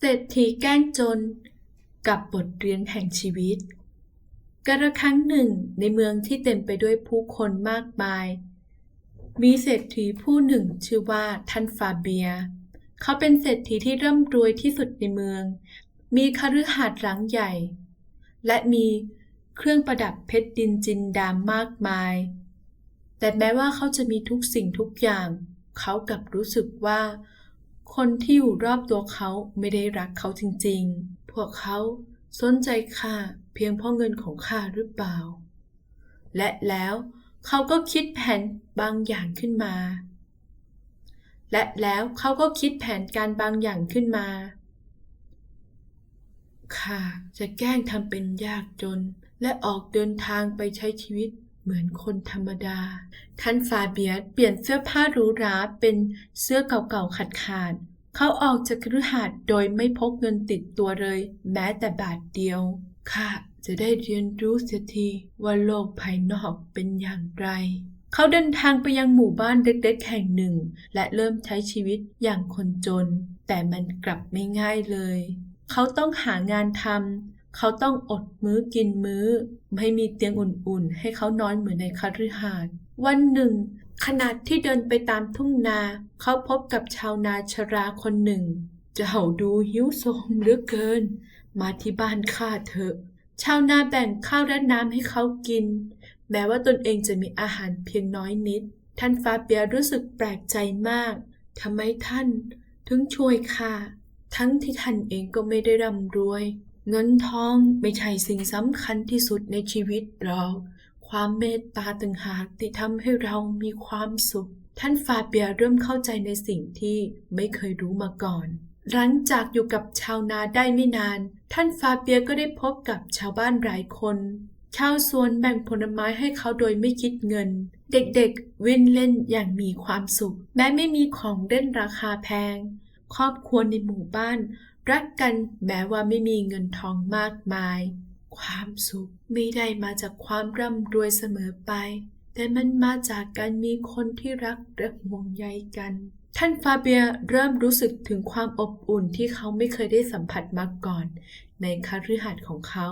เศรษฐีแกล้งจน กับบทเรียนแห่งชีวิตกระครั้งหนึ่งในเมืองที่เต็มไปด้วยผู้คนมากมาย มีเศรษฐีผู้หนึ่งชื่อว่าท่านฟาเบีย เขาเป็นเศรษฐีที่ร่ำรวยที่สุดในเมือง มีคฤหาสน์หลังใหญ่ และมีเครื่องประดับเพชรดินจินดามมากมาย แต่แม้ว่าเขาจะมีทุกสิ่งทุกอย่าง เขากลับรู้สึกว่า คนที่อยู่รอบตัวเขาไม่ได้รักเขาจริงๆ พวกเขาสนใจข้าเพียงเพราะเงินของข้าหรือเปล่า และแล้วเขาก็คิดแผนบางอย่างขึ้นมา และแล้วเขาก็คิดแผนการบางอย่างขึ้นมาข้าจะแกล้งทำเป็นยากจนและออกเดินทางไปใช้ชีวิต เหมือนคนธรรมดา ท่านฟาเบียสเปลี่ยนเสื้อผ้าหรูหราเป็นเสื้อเก่าๆขาดๆเขาออกจากคฤหาสน์โดยไม่พกเงินติดตัวเลย แม้แต่บาทเดียวข้าจะได้เรียนรู้เสียทีว่าโลกภายนอกเป็นอย่างไร เขาเดินทางไปยังหมู่บ้านเล็กๆแห่งหนึ่ง และเริ่มใช้ชีวิตอย่างคนจน แต่มันกลับไม่ง่ายเลย เขาต้องหางานทำ เขาต้องอดมื้อกินมื้อ ไม่มีเตียงอุ่นๆ ให้เขานอนเหมือนในคฤหาสน์วันหนึ่ง ขณะที่เดินไปตามทุ่งนา เขาพบกับชาวนาชราคนหนึ่ง เจ้าดูหิวโซมเหลือเกิน มาที่บ้านข้าเถอะ ชาวนาแบ่งข้าวและน้ำให้เขากิน แม้ว่าตนเองจะมีอาหารเพียงน้อยนิด ท่านฟาเบียรู้สึกแปลกใจมากทำไมท่าน ถึงช่วยข้าทั้งที่ท่านเองก็ไม่ได้ร่ำรวย เงินทองไม่ใช่สิ่งสำคัญที่สุดในชีวิตเรา ความเมตตาต่างหากที่ทำให้เรามีความสุข ท่านฟาเบียเริ่มเข้าใจในสิ่งที่ไม่เคยรู้มาก่อน หลังจากอยู่กับชาวนาได้ไม่นาน ท่านฟาเบียก็ได้พบกับชาวบ้านหลายคน ชาวสวนแบ่งผลไม้ให้เขาโดยไม่คิดเงิน เด็กๆวิ่งเล่นอย่างมีความสุข แม้ไม่มีของเล่นราคาแพง ครอบครัวในหมู่บ้าน รักกันแม้ว่าไม่มีเงินทองมากมาย ความสุขไม่ได้มาจากความร่ำรวยเสมอไป แต่มันมาจากการมีคนที่รักและห่วงใยกัน ท่านฟาเบียเริ่มรู้สึกถึงความอบอุ่นที่เขาไม่เคยได้สัมผัสมาก่อน ในคฤหาสน์ของเขา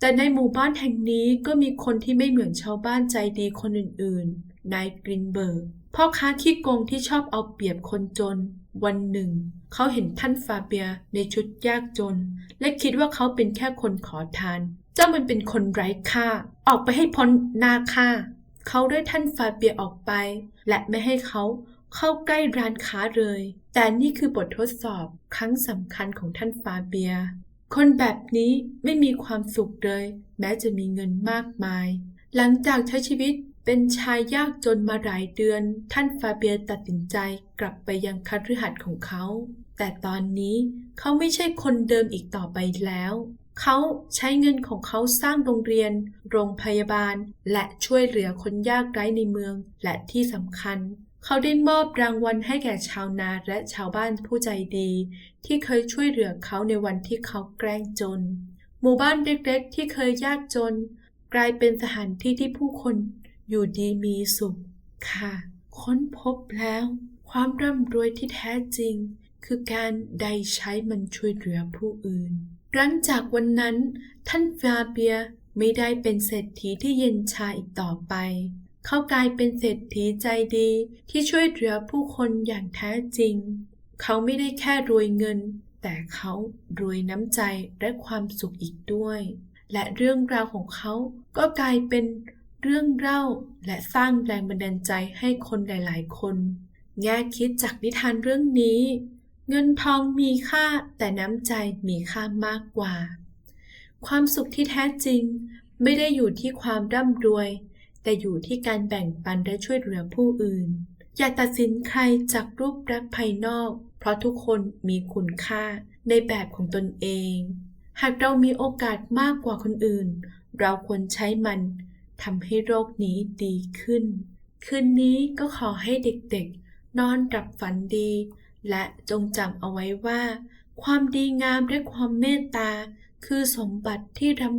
แต่ในหมู่บ้านแห่งนี้ก็มีคนที่ไม่เหมือนชาวบ้านใจดีคนอื่นๆ นายกรินเบิร์กพ่อค้าขี้โกงที่ชอบเอาเปรียบคนจน วันหนึ่ง เขาเห็นท่านฟาเบียในชุดยากจน และคิดว่าเขาเป็นแค่คนขอทาน เจ้ามันเป็นคนไร้ค่า ออกไปให้พ้นหน้าค่า เขาได้ท่านฟาเบียออกไป และไม่ให้เขาเข้าใกล้ร้านค้าเลย แต่นี่คือบททดสอบครั้งสำคัญของท่านฟาเบีย คนแบบนี้ไม่มีความสุขเลย แม้จะมีเงินมากมาย หลังจากใช้ชีวิต เป็นชายยากจนมาหลายเดือน ท่านฟาเบียตัดสินใจกลับไปยังคฤหัสถ์ของเขา แต่ตอนนี้เขาไม่ใช่คนเดิมอีกต่อไปแล้ว เขาใช้เงินของเขาสร้างโรงเรียน โรงพยาบาล และช่วยเหลือคนยากไร้ในเมือง และที่สำคัญ เขาได้มอบรางวัลให้แก่ชาวนาและชาวบ้านผู้ใจดี ที่เคยช่วยเหลือเขาในวันที่เขาแกล้งจน หมู่บ้านเล็กๆที่เคยยากจน กลายเป็นสถานที่ที่ผู้คน อยู่ดีมีสุข ค่ะ ค้นพบแล้ว ความร่ำรวยที่แท้จริง คือการได้ใช้มันช่วยเหลือผู้อื่น หลังจากวันนั้น ท่านฟาเบียไม่ได้เป็นเศรษฐีที่เย็นชาอีกต่อไป เขากลายเป็นเศรษฐีใจดีที่ช่วยเหลือผู้คนอย่างแท้จริง เขาไม่ได้แค่รวยเงิน แต่เขารวยน้ำใจและความสุขอีกด้วย และเรื่องราวของเขาก็กลายเป็น เรื่องเล่าและสร้างแรงบันดาลใจให้คนหลาย ๆ คน แง่คิดจากนิทานเรื่องนี้ เงินทองมีค่าแต่น้ำใจมีค่ามากกว่า ความสุขที่แท้จริงไม่ได้อยู่ที่ความร่ำรวย แต่อยู่ที่การแบ่งปันและช่วยเหลือผู้อื่น อย่าตัดสินใครจากรูปลักษณ์ภายนอก เพราะทุกคนมีคุณค่าในแบบของตนเอง หากเรามีโอกาสมากกว่าคนอื่น เราควรใช้มัน ทำให้โรคนี้ดีขึ้น คืนนี้ก็ขอให้เด็กๆ นอนหลับฝันดี และจงจำเอาไว้ว่า ความดีงามและความเมตตา คือสมบัติที่ร่ำ